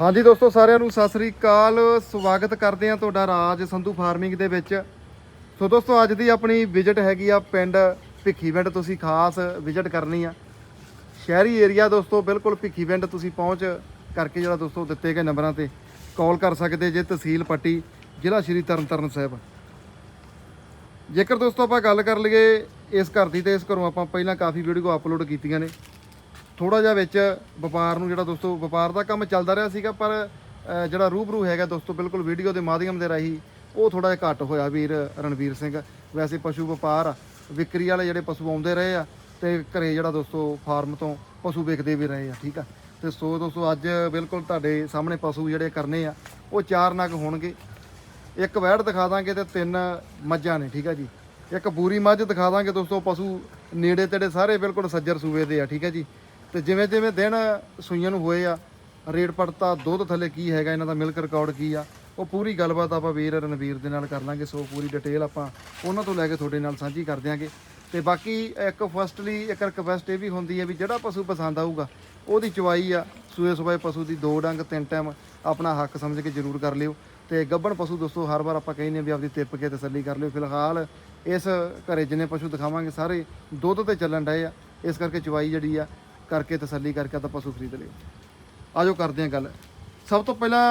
ਹਾਂਜੀ ਦੋਸਤੋ, ਸਾਰਿਆਂ ਨੂੰ ਸਤਿ ਸ੍ਰੀ ਅਕਾਲ। ਸਵਾਗਤ ਕਰਦੇ ਹਾਂ ਤੁਹਾਡਾ ਰਾਜ ਸੰਧੂ ਫਾਰਮਿੰਗ ਦੇ ਵਿੱਚ। ਸੋ ਦੋਸਤੋ, ਅੱਜ ਦੀ ਆਪਣੀ ਵਿਜ਼ਿਟ ਹੈਗੀ ਆ ਪਿੰਡ ਭਿੱਖੀਵਿੰਡ ਤੁਸੀਂ ਖਾਸ ਵਿਜ਼ਿਟ ਕਰਨੀ ਆ। ਸ਼ਹਿਰੀ ਏਰੀਆ ਦੋਸਤੋ, ਬਿਲਕੁਲ ਭਿੱਖੀਵਿੰਡ ਤੁਸੀਂ ਪਹੁੰਚ ਕਰਕੇ ਜਿਹੜਾ ਦੋਸਤੋ ਦਿੱਤੇ ਗਏ ਨੰਬਰਾਂ ਤੇ ਕਾਲ ਕਰ ਸਕਦੇ ਜੇ, ਤਹਿਸੀਲ ਪੱਟੀ, ਜ਼ਿਲ੍ਹਾ ਸ਼੍ਰੀ ਤਰਨਤਾਰਨ ਸਾਹਿਬ। ਜੇਕਰ ਦੋਸਤੋ ਆਪਾਂ ਗੱਲ ਕਰ ਲਈਏ ਇਸ ਘਰ ਦੀ, ਤੇ ਇਸ ਘਰੋਂ ਆਪਾਂ ਪਹਿਲਾਂ ਕਾਫੀ ਵੀਡੀਓ ਅਪਲੋਡ ਕੀਤੀਆਂ ਨੇ। ਥੋੜਾ ਜਿਹਾ ਵਿੱਚ ਵਪਾਰ ਨੂੰ ਜਿਹੜਾ ਦੋਸਤੋ, ਵਪਾਰ ਦਾ ਕੰਮ ਚੱਲਦਾ ਰਿਹਾ ਸੀਗਾ, ਪਰ ਜਿਹੜਾ ਰੂਬਰੂ ਹੈਗਾ ਦੋਸਤੋ, ਬਿਲਕੁਲ ਵੀਡੀਓ ਦੇ ਮਾਧਿਅਮ ਦੇ ਰਾਹੀਂ ਉਹ ਥੋੜਾ ਜਿਹਾ ਘੱਟ ਹੋਇਆ ਵੀਰ ਰਣਵੀਰ ਸਿੰਘ। ਵੈਸੇ ਪਸ਼ੂ ਵਪਾਰ, ਵਿਕਰੀ ਵਾਲੇ ਜਿਹੜੇ ਪਸ਼ੂ ਆਉਂਦੇ ਰਹੇ ਆ ਤੇ ਘਰੇ ਜਿਹੜਾ ਦੋਸਤੋ ਫਾਰਮ ਤੋਂ ਪਸ਼ੂ ਵਿਕਦੇ ਵੀ ਰਹੇ ਆ, ਠੀਕ ਆ? ਤੇ ਸੋ ਦੋਸਤੋ, ਅੱਜ ਬਿਲਕੁਲ ਤੁਹਾਡੇ ਸਾਹਮਣੇ ਪਸ਼ੂ ਜਿਹੜੇ ਕਰਨੇ ਆ, ਉਹ ਚਾਰ ਨਗ ਹੋਣਗੇ। ਇੱਕ ਵੈੜ ਦਿਖਾ ਦਾਂਗੇ ਤੇ ਤਿੰਨ ਮੱਝਾਂ ਨੇ, ਠੀਕ ਆ ਜੀ? ਇੱਕ ਬੂਰੀ ਮੱਝ ਦਿਖਾ ਦਾਂਗੇ ਦੋਸਤੋ, ਪਸ਼ੂ ਨੇੜੇ ਤੇੜੇ ਸਾਰੇ ਬਿਲਕੁਲ ਸੱਜਰ ਸੂਬੇ ਦੇ ਆ, ਠੀਕ ਆ ਜੀ? ਤੇ ਜਿਵੇਂ ਜਿਵੇਂ ਦਿਨ ਸੂਈਆਂ ਨੂੰ ਹੋਏ ਆ, ਰੇਟ ਪੜਤਾ, ਦੁੱਧ ਥੱਲੇ ਕੀ ਹੈਗਾ, ਇਹਨਾਂ ਦਾ ਮਿਲਕ ਰਿਕਾਰਡ ਕੀ ਆ, ਉਹ ਪੂਰੀ ਗੱਲਬਾਤ ਆਪਾਂ ਵੀਰ ਰਣਵੀਰ ਦੇ ਨਾਲ ਕਰ ਲਾਂਗੇ, ਸੋ ਪੂਰੀ ਡਿਟੇਲ ਆਪਾਂ ਉਹਨਾਂ ਤੋਂ ਲੈ ਕੇ ਤੁਹਾਡੇ ਨਾਲ ਸਾਂਝੀ ਕਰ ਦਿਆਂਗੇ। ਤੇ ਬਾਕੀ ਇੱਕ ਫਸਟਲੀ ਇੱਕ ਰਿਕਵੈਸਟ ਇਹ ਵੀ ਹੁੰਦੀ ਹੈ ਵੀ ਜਿਹੜਾ ਪਸ਼ੂ ਪਸੰਦ ਆਊਗਾ, ਉਹਦੀ ਚਵਾਈ ਆ, ਸੂਏ ਸੁਬਾਏ ਪਸ਼ੂ ਦੀ ਦੋ ਡੰਗ, ਤਿੰਨ ਟਾਈਮ ਆਪਣਾ ਹੱਕ ਸਮਝ ਕੇ ਜ਼ਰੂਰ ਕਰ ਲਿਓ। ਤੇ ਗੱਬਣ ਪਸ਼ੂ ਦੋਸਤੋ, ਹਰ ਵਾਰ ਆਪਾਂ ਕਹਿੰਦੇ ਹਾਂ ਵੀ ਆਪਦੀ ਤਿੱਪ ਕੇ ਤਸੱਲੀ ਕਰ ਲਿਓ। ਫਿਲਹਾਲ ਇਸ ਘਰੇ ਜਿੰਨੇ ਪਸ਼ੂ ਦਿਖਾਵਾਂਗੇ, ਸਾਰੇ ਦੁੱਧ ਤੇ ਚੱਲਣ ਡਏ ਆ, ਇਸ ਕਰਕੇ ਚਵਾਈ ਜਿਹੜੀ ਆ ਕਰਕੇ ਤਸੱਲੀ ਕਰਕੇ ਤਾਂ ਪਸ਼ੂ ਖਰੀਦ ਲਿਓ ਆਜੋ ਕਰਦੇ ਹਾਂ ਗੱਲ। ਸਭ ਤੋਂ ਪਹਿਲਾਂ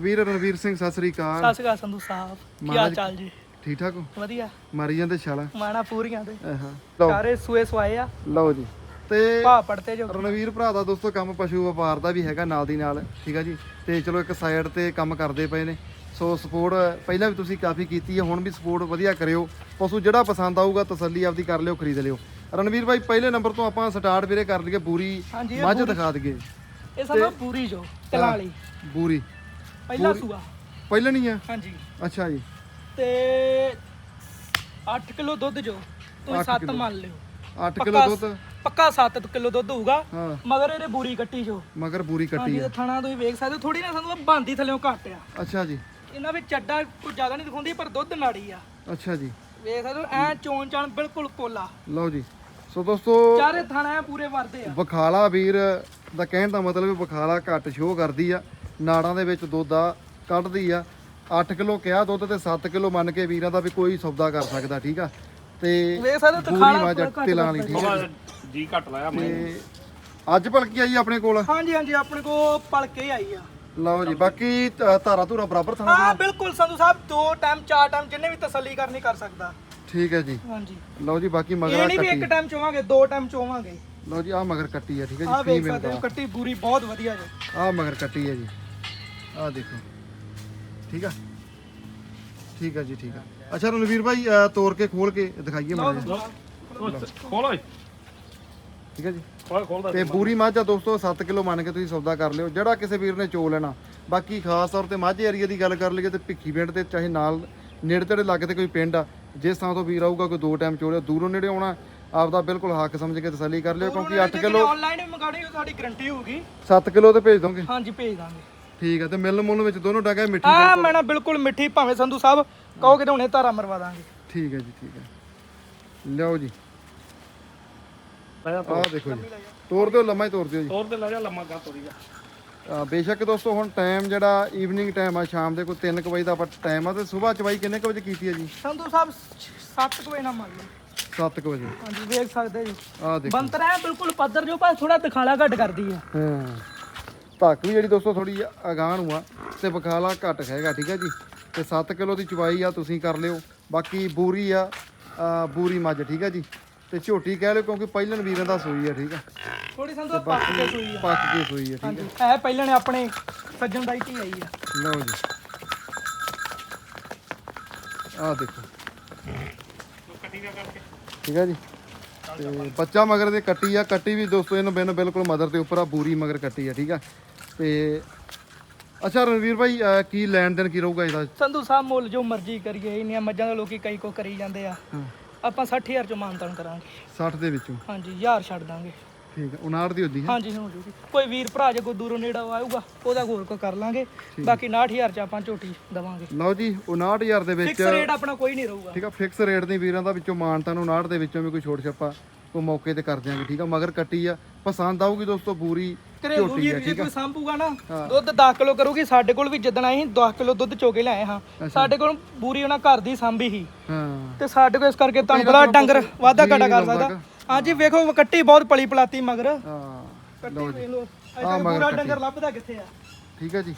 ਵੀਰ ਰਣਵੀਰ ਸਿੰਘ ਸਤਿ ਸ੍ਰੀ ਅਕਾਲ। ਸਤਿ ਸ਼੍ਰੀ ਅਕਾਲ ਸੰਧੂ ਸਾਹਿਬ। ਕੀ ਹਾਲ ਮਹਾਰਾਜ- ਚਾਲ ਜੀ? ਠੀਕ ਠਾਕ ਹੋ? ਵਧੀਆ। ਮਾਰੀ ਜਾਂਦੇ ਛਾਲਾਂ। ਮਾਣਾ ਪੂਰੀਆਂ ਦੇ। ਹਾਂ। ਲਓ। ਸਾਰੇ ਸੂਏ ਸਵਾਏ ਆ। ਲਓ ਜੀ। ਤੇ ਭਾ ਪੜਤੇ ਜੋ। ਰਣਵੀਰ ਭਰਾ ਦਾ ਦੋਸਤੋ ਕੰਮ ਪਸ਼ੂ ਵਪਾਰ ਦਾ ਵੀ ਹੈਗਾ ਨਾਲ ਦੀ ਨਾਲ ਠੀਕ ਆ ਜੀ? ਤੇ ਚਲੋ ਇੱਕ ਸਾਈਡ ਤੇ ਕੰਮ ਕਰਦੇ ਪਏ ਨੇ। ਸੋ ਸਪੋਰਟ ਪਹਿਲਾਂ ਵੀ ਤੁਸੀਂ ਕਾਫੀ ਕੀਤੀ ਹੈ ਹੁਣ ਵੀ ਸਪੋਰਟ ਵਧੀਆ ਕਰਿਓ। ਪਸ਼ੂ ਜਿਹੜਾ ਪਸੰਦ ਆਊਗਾ ਤਸੱਲੀ ਆਪਦੀ ਕਰ ਲਿਓ ਖਰੀਦ ਲਿਓ। ਰਣਵੀਰ ਭਾਈ ਪਹਿਲੇ ਨੰਬਰ ਤੋਂ ਆਪਾਂ ਸਟਾਰਟ ਵੀਰੇ ਕਰ ਲਈਏ ਹਾਂਜੀ ਇਹ ਮੱਝ ਪੂਰੀ- ਦਿਖਾ ਦਈਏ। ਇਹ ਸਭ ਪੂਰੀ ਜੋ ਤਲਾ ਵਾਲੀ। ਬੂਰੀ ਪਹਿਲਾ ਸੂਆ। ਪਹਿਲਾਂ ਨਹੀਂ ਆ? ਹਾਂਜੀ। ਅੱਛਾ ਜੀ। ਤੇ 8 ਕਿਲੋ ਦੁੱਧ ਜੋ ਤੁਸੀਂ ਅੱਠ 7 ਕਿੱਲੋ। ਮੰਨ ਲਿਓ। 8 ਕਿਲੋ ਪੱਕਾ- ਦੁੱਧ? ਪੱਕਾ 7 ਕਿਲੋ ਦੁੱਧ ਹੋਊਗਾ ਹਾਂ। ਮਗਰ ਇਹਦੇ ਬੂਰੀ ਕੱਟੀ ਜੋ। ਮਗਰ ਬੂਰੀ ਕੱਟੀ ਹਾਂਜੀ ਆ। ਇਹ ਥਣਾ ਤੁਸੀਂ ਵੇਖ ਸਕਦੇ ਹੋ ਥੋੜੀ ਨਾ ਸਾਨੂੰ ਬੰਦੀ ਥੱਲੇੋਂ ਘੱਟ ਆ। ਅੱਛਾ ਜੀ। ਇਹਨਾਂ ਵਿੱਚ ਚੱਡਾ ਕੋਈ ਜ਼ਿਆਦਾ ਨਹੀਂ ਦਿਖਾਉਂਦੀ ਪਰ ਦੁੱਧ ਨਾੜੀ ਆ। ਅੱਛਾ ਜੀ। ਵੇਖ ਸਕਦੇ ਹੋ ਐ ਚੋਣ ਚਾਣ ਬਿਲਕੁਲ ਪੋਲਾ ਲਓ ਜੀ। ਸੋ ਦੋਸਤੋ ਚਾਰੇ ਥਣਾ ਪੂਰੇ ਵਰਦੇ ਆ। ਬਖਾਲਾ ਵੀਰ ਦਾ ਕਹਿਣ ਦਾ ਮਤਲਬ ਹੈ ਬਖਾਲਾ ਘੱਟ ਸ਼ੋਅ ਕਰਦੀ ਆ ਨਾੜਾਂ ਦੇ ਵਿੱਚ ਦੁੱਧ ਆ ਕੱਢਦੀ ਆ। 8 ਕਿਲੋ ਕਿਹਾ ਦੁੱਧ ਤੇ 7 ਕਿਲੋ ਮੰਨ ਕੇ ਵੀਰਾਂ ਦਾ ਵੀ ਕੋਈ ਸੌਦਾ ਕਰ ਸਕਦਾ ਠੀਕ ਆ? ਤੇ ਵੇਖ ਸਕਦੇ ਹੋ ਪੂਰੀ ਤਖਾਲਾ ਮੱਝ ਪੂਰਾ ਘੱਟ ਤਿਲਾਂ ਵਾਲੀ ਠੀਕ ਆ ਜੀ। ਜੀ ਘੱਟ ਲਾਇਆ ਮੈਂ। ਤੇ ਅੱਜ ਭਲਕੀ ਆਈ ਆਪਣੇ ਕੋਲ? ਹਾਂਜੀ ਹਾਂਜੀ ਆਪਣੇ ਕੋ ਪਲ ਕੇ ਆਈ ਆ। ਲਓ ਜੀ ਬਾਕੀ ਧਾਰਾ ਧੂਰਾ ਬਰਾਬਰ ਥਾਣਾ ਹਾਂ ਬਿਲਕੁਲ ਸੰਧੂ ਸਾਹਿਬ ਦੋ ਟਾਈਮ ਚਾਰ ਟਾਈਮ ਜਿੰਨੇ ਵੀ ਤਸੱਲੀ ਕਰਨੀ ਕਰ ਸਕਦਾ। ਠੀਕ ਹੈ ਜੀ। ਹਾਂਜੀ। ਲਓ ਜੀ ਬਾਕੀ ਇਹ ਮਗਰ ਨਹੀਂ ਵੀ ਇੱਕ ਕੱਟੀ। ਟਾਈਮ ਚੋਵਾਂਗੇ ਦੋ ਟਾਈਮ ਚੋਵਾਂਗੇ। ਲਓ ਜੀ ਆ ਮਗਰ ਕੱਟੀ ਆ ਠੀਕ ਹੈ ਜੀ ਵੇਖ ਫੀਮੇਲ ਸਕਦੇ ਹੋ ਕੱਟੀ ਪੂਰੀ ਬਹੁਤ ਵਧੀਆ ਜੀ। ਆ ਮਗਰ ਕੱਟੀ ਹੈ ਜੀ। ਆ ਦੇਖੋ। ਠੀਕ ਆ? ਠੀਕ ਆ ਜੀ ਠੀਕ ਆ। ਅੱਛਾ ਰਣਵੀਰ ਭਾਈ ਤੋੜ ਕੇ ਖੋਲ ਕੇ ਦਿਖਾਈਏ ਮਾੜਾ ਜਿਹਾ ਖੋਲ ਠੀਕ ਹੈ ਜੀ। ਖੋਲ ਤੇ ਪੂਰੀ ਮੱਝ ਆ ਦੋਸਤੋ 7 ਕਿਲੋ ਮੰਨ ਕੇ ਤੁਸੀਂ ਸੌਦਾ ਕਰ ਲਿਓ। ਜਿਹੜਾ ਕਿਸੇ ਵੀਰ ਨੇ ਚੋ ਲੈਣਾ। ਬਾਕੀ ਖਾਸ ਤੌਰ ਤੇ ਮਾਝੇ ਏਰੀਆ ਦੀ ਗੱਲ ਕਰ ਲਈਏ ਤੇ ਭਿੱਖੀ ਪਿੰਡ ਤੇ ਚਾਹੇ ਨਾਲ ਨੇੜੇ ਤੇੜੇ ਲੱਗ ਤੇ ਕੋਈ ਪਿੰਡ ਆ ਜਿਸ ਥਾਂ ਤੋਂ ਵੀਰ ਆਊਗਾ ਕੋਈ ਦੋ ਟਾਈਮ ਚੋਲਿਆ ਦੂਰੋਂ ਨੇੜੇ ਆਉਣਾ ਆਪਦਾ ਬਿਲਕੁਲ ਹੱਕ ਸਮਝ ਕੇ ਤਸੱਲੀ ਕਰ ਲਿਓ ਕਿਉਂਕਿ 8 ਕਿਲੋ ਆਨਲਾਈਨ ਵੀ ਮੰਗਾਣੀ ਉਹ ਸਾਡੀ ਗਾਰੰਟੀ ਹੋਊਗੀ। 7 ਕਿਲੋ ਤੇ ਭੇਜ ਦੋਗੇ? ਹਾਂਜੀ ਭੇਜ ਦਾਂਗੇ। ਠੀਕ ਆ ਤੇ ਮਿਲਣ ਮੁੱਲ ਵਿੱਚ ਦੋਨੋਂ ਡਾਗਾ ਮਿੱਠੀ ਆ ਮੈਂ ਨਾ ਬਿਲਕੁਲ ਮਿੱਠੀ ਭਾਵੇਂ ਸੰਧੂ ਸਾਹਿਬ ਕਹੋਗੇ ਤਾਂ ਹੁਣੇ ਧਾਰਾ ਮਰਵਾ ਦਾਂਗੇ। ਠੀਕ ਹੈ ਜੀ ਠੀਕ ਹੈ ਲਿਆਓ ਜੀ। ਆਹ ਦੇਖੋ ਜੀ ਤੋੜ ਦਿਓ ਲੰਮਾ ਹੀ ਤੋੜ ਦਿਓ ਜੀ। ਤੋਰ ਤੇ ਲਾ ਜਾ ਲੰਮਾ ਗਾ ਅਹ ਬੇਸ਼ੱਕ ਦੋਸਤੋ ਹੁਣ ਟਾਈਮ ਜਿਹੜਾ ਈਵਨਿੰਗ ਟਾਈਮ ਆ ਸ਼ਾਮ ਦੇ ਕੋਈ 3 ਵਜੇ ਦਾ ਟਾਈਮ ਆ ਤੇ ਸਵੇਰ ਚਵਾਈ ਕਿੰਨੇ ਕੁ ਵਜੇ ਕੀਤੀ ਹੈ ਜੀ? ਸੰਧੂ ਸਾਹਿਬ 7 ਵਜੇ ਨਾ ਮੰਨ ਲਓ। 7 ਵਜੇ। ਹਾਂਜੀ ਵੇਖ ਸਕਦੇ ਜੀ। ਆਹ ਦੇਖੋ। ਬੰਤਰ ਹੈ ਬਿਲਕੁਲ ਪੱਧਰ ਜੋ ਪਰ ਥੋੜਾ ਦਿਖਾਲਾ ਘੱਟ ਕਰਦੀ ਆ। ਹਾਂ। ਧੱਕ ਵੀ ਜਿਹੜੀ ਦੋਸਤੋ ਥੋੜੀ ਅਗਾਂਹ ਨੂੰ ਆ ਤੇ ਬਖਾਲਾ ਘੱਟ ਹੈਗਾ ਠੀਕ ਹੈ ਜੀ? ਤੇ 7 ਕਿਲੋ ਦੀ ਚਵਾਈ ਆ ਤੁਸੀਂ ਕਰ ਲਿਓ। ਬਾਕੀ ਬੂਰੀ ਆ ਬੂਰੀ ਮੱਝ ਠੀਕ ਹੈ ਜੀ? ਤੇ ਝੋਟੀ ਕਹਿ ਲਿਓ ਕਿਉਂਕਿ ਪਹਿਲਣ ਵੀਰਾਂ ਦਾ ਸੂਈ ਆ ਠੀਕ ਆ। ਥੋੜੀ ਸੰਧੂ ਪੱਕ ਕੇ ਸੂਈ ਆ। ਪੱਕ ਕੇ ਸੂਈ ਆ ਠੀਕ ਹਾਂਜੀ ਇਹ ਪਹਿਲਾਂ ਨੇ ਆਪਣੇ ਸੱਜਣ ਦਾ ਹੀ ਆਈ ਆ। ਲਓ ਜੀ। ਆਹ ਦੇਖੋ। ਠੀਕ ਹੈ ਜੀ। ਤੇ ਬੱਚਾ ਮਗਰ ਦੇ ਕੱਟੀ ਆ ਕੱਟੀ ਵੀ ਦੋਸਤੋ ਇਹਨੂੰ ਬਿਨ ਬਿਲਕੁਲ ਮਦਰ ਦੇ ਉੱਪਰ ਆ ਬੂਰੀ ਮਗਰ ਕੱਟੀ ਆ ਠੀਕ ਆ। ਤੇ ਅੱਛਾ ਰਣਵੀਰ ਭਾਈ ਅਹ ਕੀ ਲੈਣ ਦੇਣ ਕੀ ਰਹੂਗਾ ਇਹਦਾ? ਸੰਧੂ ਸਾਹਿਬ ਮੁੱਲ ਜੋ ਮਰਜ਼ੀ ਕਰੀਏ ਇੰਨੀਆਂ ਮੱਝਾਂ ਦੇ ਲੋਕੀ ਕਈ ਕੋ ਕਰੀ ਜਾਂਦੇ ਆ। ਆਪਾਂ 60000 ਚ ਮਾਨਤਨ ਕਰਾਂਗੇ। 60 ਦੇ ਵਿੱਚੋਂ? ਹਾਂਜੀ 1000 ਛੱਡ ਦਾਂਗੇ। ਠੀਕ ਹੈ 59 ਦੀ ਹੁੰਦੀ ਹੈ? ਹਾਂਜੀ ਹੋ ਜੂਗੀ। ਕੋਈ ਵੀਰ ਭਰਾ ਜੇ ਕੋਈ ਦੂਰੋਂ ਨੇੜਾ ਆਊਗਾ ਉਹਦਾ ਹੋਰ ਕੋ ਕਰ ਲਾਂਗੇ। ਬਾਕੀ 69000 ਚ ਆਪਾਂ ਝੋਟੀ ਦਵਾਂਗੇ। ਲਓ ਜੀ 59000 ਦੇ ਵਿੱਚ ਫਿਕਸ ਰੇਟ ਆਪਣਾ ਕੋਈ ਨਹੀਂ ਰਹੂਗਾ। ਠੀਕ ਆ ਫਿਕਸ ਰੇਟ ਦੀ ਵੀਰਾਂ ਦਾ ਵਿੱਚੋਂ ਮਾਨਤਾ ਨੂੰ 59 ਦੇ ਵਿੱਚੋਂ ਵੀ ਕੋਈ ਛੋਟ ਛੱਪਾ ਕੋਈ ਮੌਕੇ ਤੇ ਕਰ ਦਿਆਂਗੇ ਠੀਕ ਆ? ਮਗਰ ਕੱਟੀ ਆ ਪਸੰਦ ਆਊਗੀ ਦੋਸਤੋ ਪੂਰੀ ਘਰੇਲੂ ਝੋਟੀ ਵੀਰ ਆ, ਜੇ ਠੀਕ ਆ। ਕੋਈ ਸਾਂਭੂਗਾ ਨਾ ਹਾਂ। ਦੁੱਧ 10 ਕਿਲੋ ਕਰੂਗੀ ਸਾਡੇ ਕੋਲ ਵੀ ਜਿੱਦਣ ਆਏ ਸੀ 10 ਕਿਲੋ ਦੁੱਧ ਚੋ ਕੇ ਲਿਆਏ ਹਾਂ। ਸਾਡੇ ਕੋਲ ਪੂਰੀ ਉਹਨਾਂ ਘਰ ਦੀ ਸਾਂਭੀ ਸੀ। ਹਾਂ। ਤੇ ਸਾਡੇ ਕੋਲ ਇਸ ਕਰਕੇ ਤੁਹਾਨੂੰ ਪਤਾ ਡੰਗਰ ਵਾਧਾ ਘਟਾ ਕਰ ਸਕਦਾ। ਹਾਂਜੀ ਵੇਖੋ ਕੱਟੀ ਬਹੁਤ ਪਲੀ ਪਲਾਤੀ ਮਗਰ। ਹਾਂ ਕੱਟੀ ਵੇਖ ਲਓ ਅਜੇ ਪੂਰਾ। ਡੰਗਰ ਲੱਭਦਾ ਕਿੱਥੇ ਆ? ਠੀਕ ਹੈ ਜੀ।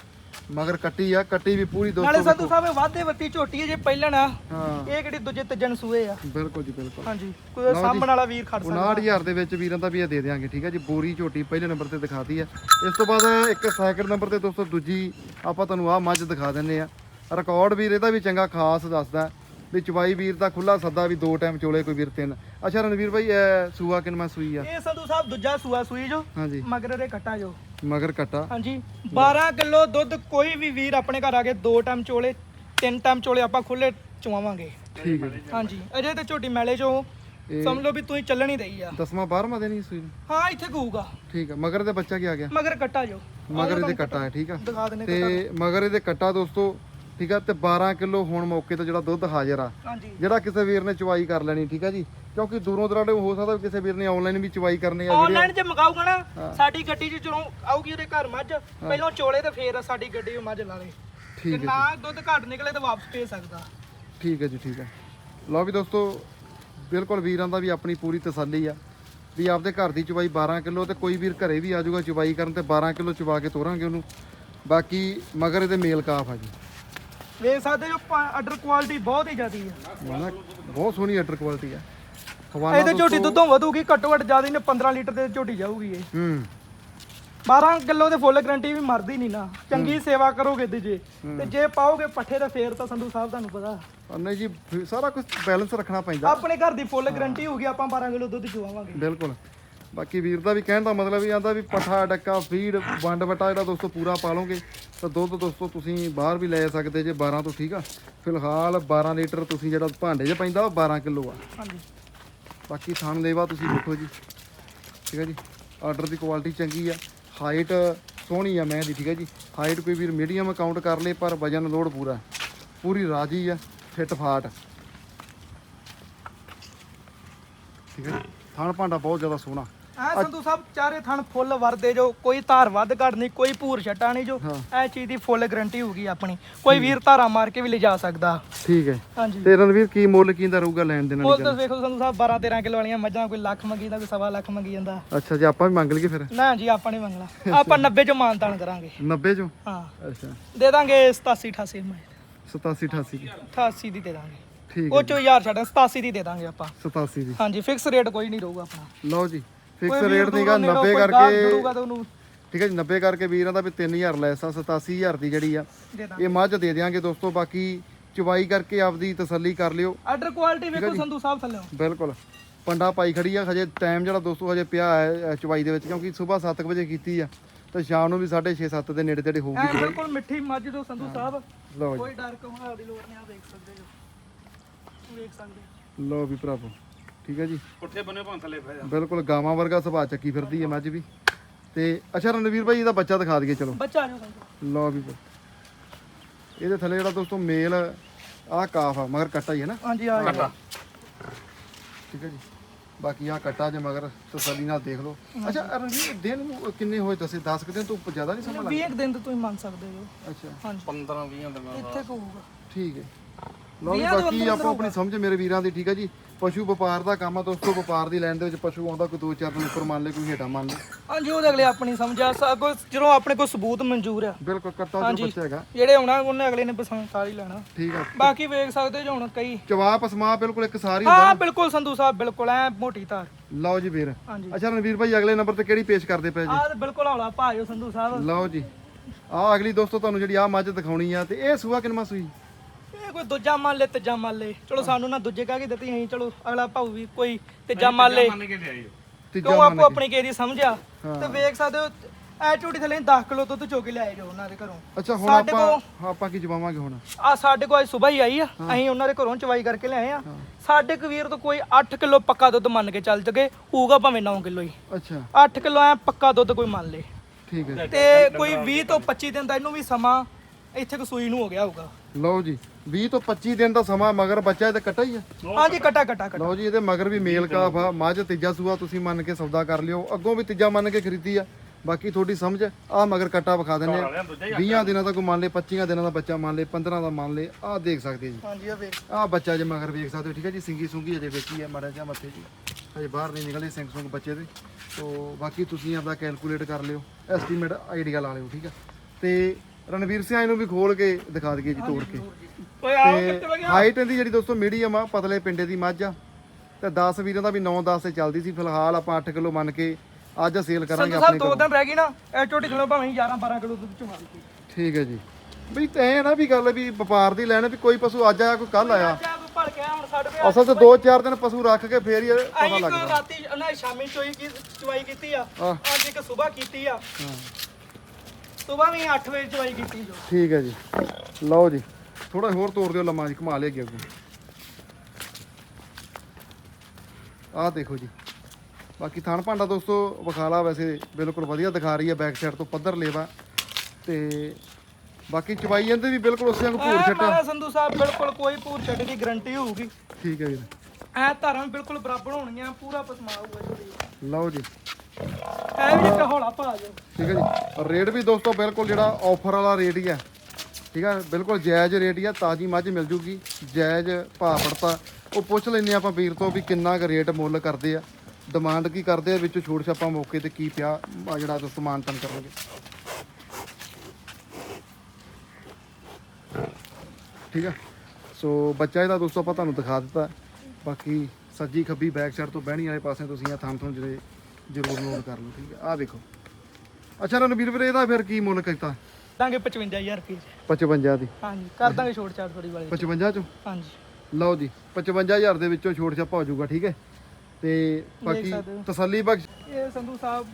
ਮਗਰ ਕੱਟੀ ਆ ਕੱਟੀ ਵੀ ਪੂਰੀ ਨਾਲੇ ਦੋਸਤੋ ਸੰਧੂ ਸਾਹਿਬ ਇਹ ਵਾਧੇ ਵੱਤੀ ਝੋਟੀ ਹੈ ਜੇ ਪਹਿਲਣ ਆ ਹਾਂ। ਇਹ ਕਿਹੜੀ ਦੂਜੇ ਤੀਜੇ ਸੂਏ ਆ। ਬਿਲਕੁਲ ਜੀ ਬਿਲਕੁਲ। ਹਾਂਜੀ ਕੋਈ ਸਾਂਭਣ ਵਾਲਾ ਵੀਰ ਖੜ ਸਕਦਾ। 59000 ਦੇ ਵਿੱਚ ਵੀਰਾਂ ਦਾ ਵੀ ਇਹ ਦੇ ਦਿਆਂਗੇ ਠੀਕ ਹੈ ਜੀ ਬੋਰੀ ਝੋਟੀ ਪਹਿਲੇ ਨੰਬਰ ਤੇ ਦਿਖਾਤੀ ਹੈ ਇਸ ਤੋਂ ਬਾਅਦ ਇੱਕ ਸੈਕਿੰਡ ਨੰਬਰ ਤੇ ਦੋਸਤੋ ਦੂਜੀ ਆਪਾਂ ਤੁਹਾਨੂੰ ਆਹ ਮੱਝ ਦਿਖਾ ਦਿੰਨੇ ਆ। ਰਿਕਾਰਡ ਵੀਰ ਇਹਦਾ ਵੀ ਚੰਗਾ ਖਾਸ ਦੱਸਦਾ। ਵੀ ਚਵਾਈ ਵੀਰ ਦਾ ਖੁੱਲਾ ਸੱਦਾ ਵੀ ਦੋ ਟਾਈਮ ਚੋਲੇ ਕੋਈ ਵੀਰ ਤਿੰਨ। ਅੱਛਾ ਰਣਵੀਰ ਭਾਈ ਇਹ ਸੂਆ ਕਿੰਨਾ ਸੂਈ ਆ? ਇਹ ਸੰਧੂ ਸਾਹਿਬ ਦੂਜਾ ਸੂਆ ਸੂਈ ਜੋ ਹਾਂਜੀ। ਮਗਰ ਦੇ ਕੱਟਾ ਜੋ। ਮਗਰ ਕੱਟਾ ਹਾਂਜੀ 12 ਕਿਲੋ ਦੁੱਧ ਕੋਈ ਵੀ ਵੀਰ ਆਪਣੇ ਘਰ ਆ ਕੇ ਦੋ ਟਾਈਮ ਚੋਲੇ ਤਿੰਨ ਟਾਈਮ ਚੋਲੇ ਆਪਾਂ ਖੁੱਲੇ ਚਵਾਵਾਂਗੇ ਠੀਕ ਹੈ ਜੀ। ਹਾਂਜੀ ਅਜੇ ਤੇ ਝੋਟੀ ਮੈਲੇ ਚੋਂ ਇਹ ਸਮਝ ਲਓ ਵੀ ਤੂੰ ਚੱਲਣ ਹੀ ਦਈ ਆ। ਦਸਵਾਂ 12ਵਾਂ ਦਿਨ ਹੀ ਸੂਈ। ਨੂੰ? ਹਾਂ ਇੱਥੇ ਕਹੂਗਾ ਠੀਕ ਹੈ ਮਗਰ ਦੇ ਬੱਚਾ ਕੀ ਆ ਗਿਆ? ਮਗਰ ਕੱਟਾ ਜੋ। ਮਗਰ ਇਹਦੇ ਕੱਟਾ ਹੈ ਠੀਕ ਆ। ਦਿਖਾ ਦਨੇ ਤੇ ਮਗਰ ਇਹਦੇ ਕੱਟਾ ਦੋਸਤੋ ਠੀਕ ਆ ਤੇ 12 ਕਿਲੋ ਹੁਣ ਮੌਕੇ ਤੇ ਜਿਹੜਾ ਦੁੱਧ ਹਾਜ਼ਰ ਆ। ਹਾਂਜੀ। ਜਿਹੜਾ ਕਿਸੇ ਵੀਰ ਨੇ ਚਵਾਈ ਕਰ ਲੈਣੀ ਠੀਕ ਆ ਜੀ। ਕਿਉਂਕਿ ਦੂਰੋਂ ਦਰਾਡੇ ਹੋ ਸਕਦਾ ਵੀ ਕਿਸੇ ਵੀਰ ਨੇ ਆਨਲਾਈਨ ਵੀ ਚਵਾਈ ਕਰਨੀ ਆ ਆਨਲਾਈਨ ਜੇ ਮਗਾਊਗਾ ਨਾ ਸਾਡੀ ਗੱਡੀ 'ਚ ਜਦੋਂ ਆਊਗੀ ਉਹਦੇ ਘਰ ਮੱਝ ਪਹਿਲਾਂ ਚੋਲੇ ਤੇ ਫੇਰ ਸਾਡੀ ਗੱਡੀ ਉਹ ਮੱਝ ਲਾ ਠੀਕ ਹੈ ਨਾ ਦੁੱਧ ਘੱਟ ਨਿਕਲੇ ਤਾਂ ਵਾਪਸ ਭੇਜ ਸਕਦਾ। ਠੀਕ ਹੈ ਜੀ ਠੀਕ ਹੈ। ਲਓ ਵੀ ਦੋਸਤੋ ਬਿਲਕੁਲ ਵੀਰਾਂ ਦਾ ਵੀ ਆਪਣੀ ਪੂਰੀ ਤਸੱਲੀ ਆ ਵੀ ਆਪਦੇ ਘਰ ਦੀ ਚਵਾਈ 12 ਕਿਲੋ ਤੇ ਕੋਈ ਵੀਰ ਘਰੇ ਵੀ ਆ ਜਾਊਗਾ ਚਵਾਈ ਕਰਨ ਤੇ 12 ਕਿਲੋ ਚਵਾ ਕੇ ਤੋਰਾਂਗੇ ਉਹਨੂੰ। ਬਾਕੀ ਮਗਰ ਇਹਦੇ ਮੇਲ ਕਾਫ ਆ ਜੀ। ਵੇਖ ਸਕਦੇ ਜੋ ਆਰਡਰ ਕੁਆਲਿਟੀ ਬਹੁਤ ਹੀ ਜ਼ਿਆਦੀ ਆ। ਬਹੁਤ ਸੋਹਣੀ ਅਟਰ ਕੁਆਲਿਟੀ ਆ। ਹਵਾਨਾ ਇਹਦੇ ਝੋਟੀ ਦੁੱਧੋਂ ਵਧੂਗੀ ਘੱਟੋ ਘੱਟ ਜ਼ਿਆਦਾ ਹੀ ਨੇ 15 ਲੀਟਰ ਦੇ ਝੋਟੀ ਜਾਊਗੀ ਇਹ। ਹੂੰ। 12 ਕਿਲੋ ਦੇ ਫੁੱਲ ਗਰੰਟੀ ਵੀ ਮਰਦੀ ਨਹੀਂ ਨਾ। ਚੰਗੀ ਸੇਵਾ ਕਰੋਗੇ ਤੇ ਜੇ। ਤੇ ਜੇ ਪਾਓਗੇ ਪੱਠੇ ਤਾਂ ਫੇਰ ਤਾਂ ਸੰਧੂ ਸਾਹਿਬ ਤੁਹਾਨੂੰ ਪਤਾ। ਨਹੀਂ ਜੀ ਸਾਰਾ ਕੁਝ ਬੈਲੈਂਸ ਰੱਖਣਾ ਪੈਂਦਾ। ਆਪਣੇ ਘਰ ਦੀ ਫੁੱਲ ਗਰੰਟੀ ਹੋਊਗੀ ਆਪਾਂ 12 ਕਿਲੋ ਦੁੱਧ ਚੁਆਵਾਂਗੇ। ਬਿਲਕੁਲ। ਬਾਕੀ ਵੀਰ ਦਾ ਵੀ ਕਹਿਣ ਦਾ ਮਤਲਬ ਇਹ ਆਂਦਾ ਵੀ ਪਠਾ ਡੱਕਾ ਫੀਡ ਵੰਡ ਵਟਾ ਜਿਹੜਾ ਦੋਸਤੋ ਪੂਰਾ ਪਾ ਲਓਗੇ ਤਾਂ ਦੁੱਧ ਦੋਸਤੋ ਤੁਸੀਂ ਬਾਹਰ ਵੀ ਲੈ ਸਕਦੇ ਜੇ 12 ਤੋਂ ਠੀਕ ਆ। ਫਿਲਹਾਲ 12 ਲੀਟਰ ਤੁਸੀਂ ਜਿਹੜਾ ਭਾਂਡੇ 'ਚ ਪੈਂਦਾ ਉਹ 12 ਕਿਲੋ ਆ। ਹਾਂਜੀ। ਬਾਕੀ ਥਣ ਲੇਵਾ ਤੁਸੀਂ ਦੇਖੋ ਜੀ। ਠੀਕ ਹੈ ਜੀ। ਆਰਡਰ ਦੀ ਕੁਆਲਿਟੀ ਚੰਗੀ ਆ। ਹਾਈਟ ਸੋਹਣੀ ਆ ਮੈਂ ਦੀ ਠੀਕ ਹੈ ਜੀ। ਹਾਈਟ ਕੋਈ ਵੀਰ ਮੀਡੀਅਮ ਅਕਾਊਂਟ ਕਰ ਲੇ, ਪਰ ਵਜਨ ਲੋਡ ਪੂਰਾ। ਪੂਰੀ ਰਾਜੀ ਆ, ਫਿੱਟ ਫਾਟ। ਠੀਕ ਹੈ ਜੀ। ਥਣ ਭਾਂਡਾ ਬਹੁਤ ਜ਼ਿਆਦਾ ਸੋਹਣਾ। ਆ ਸੰਧੂ ਸਾਹਿਬ ਚਾਰੇ ਥਣ ਫੁੱਲ ਵਰਦੇ ਜੋ ਕੋਈ ਧਾਰ ਵੱਧ ਘੱਟ ਨਹੀਂ ਕੋਈ ਭੂਰ ਛਟਾ ਨਹੀਂ ਜੋ ਇਹ ਚੀਜ਼ ਦੀ ਫੁੱਲ ਗਰੰਟੀ ਹੋਊਗੀ ਆਪਣੀ। ਕੋਈ ਵੀਰ ਧਾਰਾ ਮਾਰ ਕੇ ਵੀ ਲਿਜਾ ਸਕਦਾ। ਠੀਕ ਹੈ। ਹਾਂਜੀ। ਤੇ ਰਣਵੀਰ ਕੀ ਮੁੱਲ ਕੀਂਦਾ ਰਹੂਗਾ ਲੈਣ ਦੇਣ ਫੁੱਲ ਵਾਲੀ ਤਾਂ ਵੇਖੋ ਸੰਧੂ ਸਾਹਿਬ 12 13 ਕਿਲੋ ਵਾਲੀਆਂ ਮੱਝਾਂ ਕੋਈ ਲੱਖ ਮੰਗੀ ਦਾ ਕੋਈ ਸਵਾ ਲੱਖ ਮੰਗੀ ਜਾਂਦਾ? ਅੱਛਾ ਜੀ ਆਪਾਂ ਵੀ ਮੰਗ ਲਈਏ ਫਿਰ? ਨਾ ਜੀ ਆਪਾਂ ਨਹੀਂ ਮੰਗਣਾ। ਆਪਾਂ 90 ਚ ਮਾਨਤਾਨ ਕਰਾਂਗੇ। 90 ਚੋਂ? ਹਾਂ। ਅੱਛਾ। ਦੇ ਦਾਂਗੇ 87 88 ਮੈਂ 87 88 ਦੀ। 88 ਦੀ ਦੇ ਦਾਂਗੇ। ਠੀਕ ਉਹ ਚੋਂ ਯਾਰ ਛੱਡਾਂ 87 ਦੀ ਦੇ ਦਾਂਗੇ ਆਪਾਂ। 87 ਦੀ। ਹਾਂਜੀ ਫਿਕਸ ਰੇਟ ਕੋਈ ਨਹੀਂ ਰਹੂਗਾ ਆਪਣਾ। ਲਓ ਜੀ। ਫਿਕਸ ਰੇਟ ਨਹੀਂਗਾ ਦੂਰੋਂ 90 ਕੋਈ ਗਾਹਕ ਕਰਕੇ ਠੀਕ ਹੈ ਜੀ 90 ਕਰਕੇ ਵੀਰਾਂ ਦਾ ਵੀ 3000 ਲੈਸ ਆ 87000 ਦੀ ਜਿਹੜੀ ਆ। ਦੇ ਦਾਂਗੇ। ਇਹ ਮੱਝ ਦੇ ਦਿਆਂਗੇ ਦੋਸਤੋ ਬਾਕੀ ਚਵਾਈ ਕਰਕੇ ਆਪਦੀ ਤਸੱਲੀ ਕਰ ਲਿਓ। ਆਰਡਰ ਕੁਆਲਿਟੀ ਵੇਖੋ ਸੰਧੂ ਸਾਹਿਬ ਥੱਲੇ। ਬਿਲਕੁਲ। ਪੰਡਾ ਪਾਈ ਖੜੀ ਆ ਹਜੇ ਟਾਈਮ ਜਿਹੜਾ ਦੋਸਤੋ ਹਜੇ ਪਿਆ ਹੈ ਚਵਾਈ ਦੇ ਵਿੱਚ ਕਿਉਂਕਿ ਸਵੇਰ 7 ਵਜੇ ਕੀਤੀ ਆ ਤੇ ਸ਼ਾਮ ਨੂੰ ਵੀ 6:30 7 ਦੇ ਨੇੜੇ ਤੇੜੇ ਹੋਊਗੀ ਬਿਲਕੁਲ ਮਿੱਠੀ ਮੱਝ ਜੋ ਸੰਧੂ ਸਾਹਿਬ ਕੋਈ ਡਰ ਕਮਾਉਣ ਦੀ ਲੋੜ ਨਹੀਂ ਆ ਦੇਖ ਸਕਦੇ ਜੋ ਵੇਖ ਸਕਦੇ ਲਓ ਵੀ ਭਰਾਵੋ। ਠੀਕ ਹੈ ਜੀ। ਪੁੱਠੇ ਬੰਨੇ ਭਾਂ ਥੱਲੇ ਫੈ ਜਾ। ਬਿਲਕੁਲ ਗਾਵਾਂ ਵਰਗਾ ਸੁਭਾਅ ਚੱਕੀ ਫਿਰਦੀ ਹੈ ਮੱਝ ਵੀ। ਤੇ ਅੱਛਾ ਰਣਵੀਰ ਭਾਈ ਇਹਦਾ ਬੱਚਾ ਦਿਖਾ ਦਈਏ ਚਲੋ। ਬੱਚਾ ਜੋ। ਸੰਧੂ ਲਓ ਵੀ ਇਹਦੇ ਥੱਲੇ ਜਿਹੜਾ ਦੋਸਤੋ ਮੇਲ ਆਹ ਕਾਫ ਆ ਮਗਰ ਕੱਟਾ ਹੀ ਹੈ ਨਾ? ਹਾਂਜੀ ਆ ਗਿਆ। ਠੀਕ ਹੈ ਜੀ। ਬਾਕੀ ਆ ਕੱਟਾ ਜੇ ਮਗਰ ਤਸੱਲੀ ਨਾਲ ਦੇਖ ਲਓ। ਅੱਛਾ ਰਣਵੀਰ ਦਿਨ ਨੂੰ ਕਿੰਨੇ ਹੋਏ ਦੱਸੇ? 10 ਕਿ ਦਿਨ ਤੋਂ ਜ਼ਿਆਦਾ ਨਹੀਂ ਸਮਾਂ ਵੀਹ ਕੁ ਦਿਨ ਤੋਂ ਤੁਸੀਂ ਮੰਨ ਸਕਦੇ ਹੋ। ਅੱਛਾ। ਹਾਂਜੀ। 15 20 ਦਿਨਾਂ ਇੱਥੇ ਕਹੂਗਾ ਠੀਕ ਹੈ। ਲਓ ਵੀ ਬਾਕੀ ਆਪੋ ਆਪਣੀ ਸਮਝ ਮੇਰੇ ਵੀਰਾਂ ਦੀ ਠੀਕ ਹੈ ਜੀ। ਪਸ਼ੂ ਵਪਾਰ ਦਾ ਕੰਮ ਆ ਦੋਸਤੋ ਵਪਾਰ ਦੀ ਲਾਈਨ ਦੇ ਵਿੱਚ ਪਸ਼ੂ ਆਉਂਦਾ ਕੋਈ ਦੋ ਚਾਰ ਦਿਨ ਉੱਪਰ ਮੰਨ ਲੇ ਕੋਈ ਹੇਠਾਂ ਮੰਨ ਲੇ ਹਾਂਜੀ ਉਹਦੇ ਅਗਲੇ ਆਪਣੀ ਸਮਝਿਆ ਸਗੋਂ ਜਦੋਂ ਆਪਣੇ ਕੋਲ ਸਬੂਤ ਮਨਜ਼ੂਰ ਆ। ਬਿਲਕੁਲ ਕੱਟਾ ਜੋ ਬੱਚਾ ਹੈਗਾ। ਜਿਹੜੇ ਆਉਣਾ ਉਹਨੇ ਅਗਲੇ ਨੇ ਪਸੰਦ ਕਰ ਹੀ ਲੈਣਾ। ਠੀਕ ਆ। ਬਾਕੀ ਵੇਖ ਸਕਦੇ ਜੋ ਹੁਣ ਕਈ ਜਵਾਬ ਅਸਮਾ ਬਿਲਕੁਲ ਇੱਕ ਸਾਰੀ ਹਾਂ ਬਿਲਕੁਲ ਸੰਧੂ ਸਾਹਿਬ ਬਿਲਕੁਲ ਐ ਮੋਟੀ ਤਾਰ ਲਓ ਜੀ ਵੀਰ। ਹਾਂਜੀ। ਅੱਛਾ ਰਣਵੀਰ ਭਾਈ ਅਗਲੇ ਨੰਬਰ ਤੇ ਕਿਹੜੀ ਪੇਸ਼ ਕਰਦੇ ਪਏ ਜੀ? ਆਹ ਬਿਲਕੁਲ ਹੌਲਾ ਭਾਜੋ ਸੰਧੂ ਸਾਹਿਬ। ਲਓ ਜੀ। ਆ ਅਗਲੀ ਦੋਸਤੋ ਤੁਹਾਨੂੰ ਜਿਹੜੀ ਆ ਮੱਝ ਦਿਖਾਉਣੀ ਆ ਤੇ ਇਹ ਸੂਆ ਕਿੰਨਾ ਸੂਈ? ਇਹ ਕੋਈ ਦੂਜਾ ਮੰਨ ਲੈ ਤੀਜਾ ਮੰਨ ਲੈ। ਚਲੋ ਸਾਨੂੰ ਨਾ ਦੂਜੇ ਕਹਿ ਕੇ ਦਿੱਤੀ ਅਸੀਂ ਚਲੋ ਅਗਲਾ ਭਾਊ ਵੀ ਕੋਈ ਤੀਜਾ ਮੰਨ ਲੈ। ਮੰਨ ਕੇ ਲਿਆਈ ਤੀਜਾ ਕਿਉਂ ਆਪੋ ਆਪਣੀ ਦੀ ਸਮਝਿਆ? ਤੇ ਵੇਖ ਸਕਦੇ ਹੋ ਐ ਝੂਟੀ ਥਲੇ 10 ਕਿਲੋ ਦੁੱਧ ਚੋ ਕੇ ਲਿਆਏ ਜੋ ਉਹਨਾਂ ਦੇ ਘਰੋਂ। ਅੱਛਾ ਹੁਣ ਸਾਡੇ ਆਪਾਂ ਆਪਾਂ ਕੀ ਜਵਾਵਾਂਗੇ ਹੁਣ? ਆ ਸਾਡੇ ਕੋਲ ਅੱਜ ਸਵੇਰ ਹੀ ਆਈ ਆ। ਅਸੀਂ ਉਹਨਾਂ ਦੇ ਘਰੋਂ ਚਵਾਈ ਕਰਕੇ ਲਿਆਏ ਆ। ਸਾਡੇ ਕਵੀਰ ਤੋਂ ਕੋਈ 8 ਕਿਲੋ ਪੱਕਾ ਦੁੱਧ ਮੰਨ ਕੇ ਚੱਲ ਜਗੇ ਹੋਊਗਾ ਭਾਵੇਂ 9 ਕਿਲੋ ਹੀ। ਅੱਛਾ। 8 ਕਿਲੋ ਐ ਪੱਕਾ ਦੁੱਧ ਕੋਈ ਮੰਨ ਲੇ। ਠੀਕ ਹੈ ਤੇ ਕੋਈ 20 ਤੋਂ 25 ਦਿਨ ਦਾ ਇਹਨੂੰ ਵੀ ਸਮਾਂ ਇੱਥੇ ਕਸੂਈ ਨੂੰ ਹੋ ਗਿਆ ਹੋਊਗਾ। ਲਓ ਜੀ। 20 ਤੋਂ 25 ਦਿਨ ਦਾ ਸਮਾਂ ਮਗਰ ਬੱਚਾ ਇਹ ਤੇ ਕੱਟਾ ਹੀ ਆ। ਹਾਂਜੀ ਕਟਾ ਕਟਾ ਕਟਾ। ਲਓ ਜੀ ਇਹਦੇ ਮਗਰ ਵੀ ਮੇਲ ਕਾਫ ਆ ਮੱਝ ਤੀਜਾ ਸੂਆ ਤੁਸੀਂ ਮੰਨ ਕੇ ਸੌਦਾ ਕਰ ਲਿਓ। ਅੱਗੋਂ ਵੀ ਤੀਜਾ ਮੰਨ ਕੇ ਖਰੀਦੀ ਆ। ਬਾਕੀ ਤੁਹਾਡੀ ਸਮਝ ਆ। ਮਗਰ ਕੱਟਾ ਵਿਖਾ ਦਿੰਦੇ ਆ। ਵਾਲਿਆਂ ਦੂਜਾ ਹੀ 20 ਦਿਨਾਂ ਦਾ ਕੋਈ ਮੰਨ ਲੇ 25 ਦਿਨਾਂ ਦਾ ਬੱਚਾ ਮੰਨ ਲੇ 15 ਦਾ ਮੰਨ ਲੇ ਆ ਦੇਖ ਸਕਦੇ ਜੀ। ਹਾਂਜੀ ਆ ਵੇਖ। ਆ ਬੱਚਾ ਜੇ ਮਗਰ ਵੇਖ ਸਕਦੇ ਹੋ ਠੀਕ ਹੈ ਜੀ ਸਿੰਗੀ ਸੁੰਗੀ ਅਜੇ ਵੇਖੀ ਹੈ ਮਾੜਾ ਜਿਹਾ ਮੱਥੇ ਜੀ। ਅਜੇ ਬਾਹਰ ਨਹੀਂ ਨਿਕਲੇ ਸਿੰਘ ਸੁੰਗ ਬੱਚੇ ਦੇ। ਤੋਂ ਬਾਕੀ ਤੁਸੀਂ ਆਪਦਾ ਕੈਲਕੂਲੇਟ ਕਰ ਲਿਓ ਐਸਟੀਮੇਟ ਆਈਡੀਆ ਲਾ ਲਿਓ ਠੀਕ ਹੈ ਤੇ ਰਣਵੀਰ ਸਿੰਘ ਨੂੰ ਵੀ ਖੋਲ ਕੇ ਦਿਖਾ ਦਈਏ ਜੀ ਤੋੜ ਕੇ। ਓਏ ਆਓ ਤੇ ਕਿੱਥੇ ਵਗਿਆ? ਹਾਈਟ ਇਹਦੀ ਜਿਹੜੀ ਦੋਸਤੋ ਮੀਡੀਅਮ ਆ ਪਤਲੇ ਪਿੰਡੇ ਦੀ ਮੱਝ ਆ। ਤੇ 10 ਵੀਰਾਂ ਦਾ ਵੀ 9-10 ਤੇ ਚੱਲਦੀ ਸੀ। ਫਿਲਹਾਲ ਆਪਾਂ 8 ਕਿਲੋ ਮੰਨ ਕੇ ਅੱਜ ਸੇਲ ਕਰਾਂਗੇ ਆਪਣੇ ਸਾਹਿਬ ਦੋ ਦਿਨ ਰਹਿ ਗਈ ਨਾ ਇਹ ਝੋਟੀ ਖਲੋ ਭਾਵੇਂ 11 12 ਕਿਲੋ ਦੁੱਧ ਲਈ ਠੀਕ ਹੈ ਜੀ। ਬਈ ਤੈਂ ਨਾ ਵੀ ਗੱਲ ਵੀ ਵਪਾਰ ਦੀ ਲੈਣ ਵੀ ਕੋਈ ਪਸ਼ੂ ਅੱਜ ਆਇਆ ਕੋਈ ਕੱਲ ਆਇਆ। ਅਸਲ 'ਚ 2-4 ਦਿਨ ਪਸ਼ੂ ਰੱਖ ਕੇ ਫੇਰ ਹੀ ਪਤਾ ਲੱਗਦਾ। ਰਾਤੀ ਨਾ ਸ਼ਾਮੀ ਚੋਈ ਕੀ ਚਵਾਈ ਕੀਤੀ ਆ। ਅੱਜ ਇੱਕ ਸਵੇਰ ਕੀਤੀ ਆ। ਸਵੇਰ ਵੀ 8 ਵਜੇ ਚਵਾਈ ਕੀਤੀ ਜੋ। ਠੀਕ ਹੈ ਜੀ। ਲਓ ਜੀ। ਥੋੜਾ ਹੋਰ ਤੋੜ ਦਿਓ ਲੰਮਾ ਜੀ ਘੁਮਾ ਲਿਆ ਅੱਗੇ ਅੱਗੇ। ਆਹ ਦੇਖੋ ਜੀ। ਬਾਕੀ ਥਣ ਭਾਂਡਾ ਦੋਸਤੋ ਵਿਖਾਲਾ ਵੈਸੇ ਬਿਲਕੁਲ ਵਧੀਆ ਦਿਖਾ ਰਹੀ ਹੈ ਬੈਕ ਸਾਈਡ ਤੋਂ ਪੱਧਰ ਲੇਵਾ। ਤੇ ਬਾਕੀ ਚਵਾਈ ਜਾਂਦੇ ਵੀ ਬਿਲਕੁਲ ਉਸੇ ਵਾਂਗ ਭੂਰ ਐ ਛੱਟਾ। ਮਾਰਾ ਸੰਧੂ ਸਾਹਿਬ ਬਿਲਕੁਲ ਕੋਈ ਭੂਰ ਛੱਡ ਦੀ ਗਰੰਟੀ ਹੋਊਗੀ। ਠੀਕ ਹੈ ਜੀ। ਐ ਧਾਰਾਂ ਵੀ ਬਿਲਕੁਲ ਬਰਾਬਰ ਹੋਣਗੀਆਂ ਪੂਰਾ ਪਸਮਾ ਹੋਊਗਾ ਝੋਟੀ ਲਓ ਜੀ। ਐ ਵੀ ਇੱਕ ਹੌਲਾ ਪਾ ਜੋ ਠੀਕ ਹੈ ਜੀ। ਰੇਟ ਵੀ ਦੋਸਤੋ ਬਿਲਕੁਲ ਜਿਹੜਾ ਆਫਰ ਵਾਲਾ ਰੇਟ ਹੀ ਹੈ। ਠੀਕ ਹੈ, ਬਿਲਕੁਲ ਜਾਇਜ਼ ਰੇਟ ਹੀ ਆ ਤਾਜੀ ਮੱਝ ਮਿਲ ਜੂਗੀ। ਜਾਇਜ਼ ਭਾਅ ਪੜਤਾ ਉਹ ਪੁੱਛ ਲੈਨੇ ਆਪਾਂ ਵੀਰ ਤੋਂ ਵੀ ਕਿੰਨਾ ਕੁ ਰੇਟ ਮੁੱਲ ਕਰਦੇ ਆ। ਡਿਮਾਂਡ ਕੀ ਕਰਦੇ ਆ, ਵਿੱਚੋਂ ਛੋਟ ਛਾਪਾ ਮੌਕੇ ਤੇ ਕੀ ਪਿਆ, ਆ ਜਿਹੜਾ ਦੋਸਤੋ ਮਾਨਤਨ ਕਰਨਗੇ। ਠੀਕ ਆ ਸੋ ਬੱਚਾ ਇਹਦਾ ਦੋਸਤੋ ਆਪਾਂ ਤੁਹਾਨੂੰ ਦਿਖਾ ਦਿੱਤਾ। ਬਾਕੀ ਸੱਜੀ ਖੱਬੀ ਬੈਕ ਸਾਈਡ ਤੋਂ ਬਹਿਣੀ ਵਾਲੇ ਪਾਸੇ ਤੁਸੀਂ ਆ ਥਾਂ ਥਾਂ ਜਿਹੜੇ ਜ਼ਰੂਰ ਨੋਟ ਕਰ ਲਓ ਠੀਕ ਆ ਆ ਦੇਖੋ। ਅੱਛਾ ਰਣਵੀਰ ਵੀਰੇ ਇਹਦਾ ਫਿਰ ਕੀ ਮੁੱਲ ਕੀਤਾ? ਦਾਂਗੇ 55000 ਰੁਪਏ 55 ਦੀ। ਹਾਂਜੀ ਕਰ ਦਾਂਗੇ ਛੋਟ ਛਾਟ ਥੋੜੀ ਵਾਲੀ। 55 ਚੋਂ? ਹਾਂਜੀ। ਲਓ ਜੀ 55000 ਦੇ ਵਿੱਚੋਂ ਛੋਟ ਛਾਪਾ ਹੋ ਜਾਊਗਾ ਠੀਕ ਹੈ। ਤੇ ਬਾਕੀ ਸਕਦੇ ਹੋ। ਤਸੱਲੀ ਬਖਸ਼ ਇਹ ਸੰਧੂ ਸਾਹਿਬ